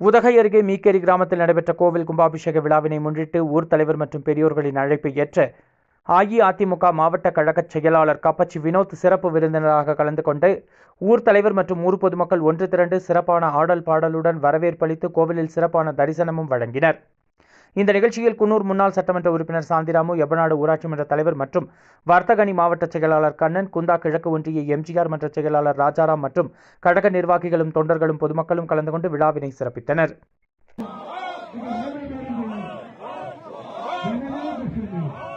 உதகை அருகே மீக்கேரி கிராமத்தில் நடைபெற்ற கோவில் கும்பாபிஷேக விழாவினை முன்னிட்டு ஊர் தலைவர் மற்றும் பெரியோர்களின் அழைப்பை ஏற்று அஇஅதிமுக மாவட்ட கழக செயலாளர் கப்பச்சி வினோத் சிறப்பு விருந்தினராக கலந்து கொண்டு ஊர் தலைவர் மற்றும் ஊர் பொதுமக்கள் ஒன்று திரண்டு சிறப்பான ஆடல் பாடலுடன் வரவேற்பளித்து கோவிலில் சிறப்பான தரிசனமும் வழங்கினர். இந்த நிகழ்ச்சியில் குன்னூர் முன்னாள் சட்டமன்ற உறுப்பினர் சாந்திராமு எபநாடு ஊராட்சி மன்ற தலைவர் மற்றும் வர்த்தகனி மாவட்ட செயலாளர் கண்ணன் குந்தா கிழக்கு ஒன்றிய எம்ஜிஆர் மன்ற செயலாளர் ராஜாராம் மற்றும் கழக நிர்வாகிகளும் தொண்டர்களும் பொதுமக்களும் கலந்து கொண்டு விழாவினை சிறப்பித்தனர் Thank you.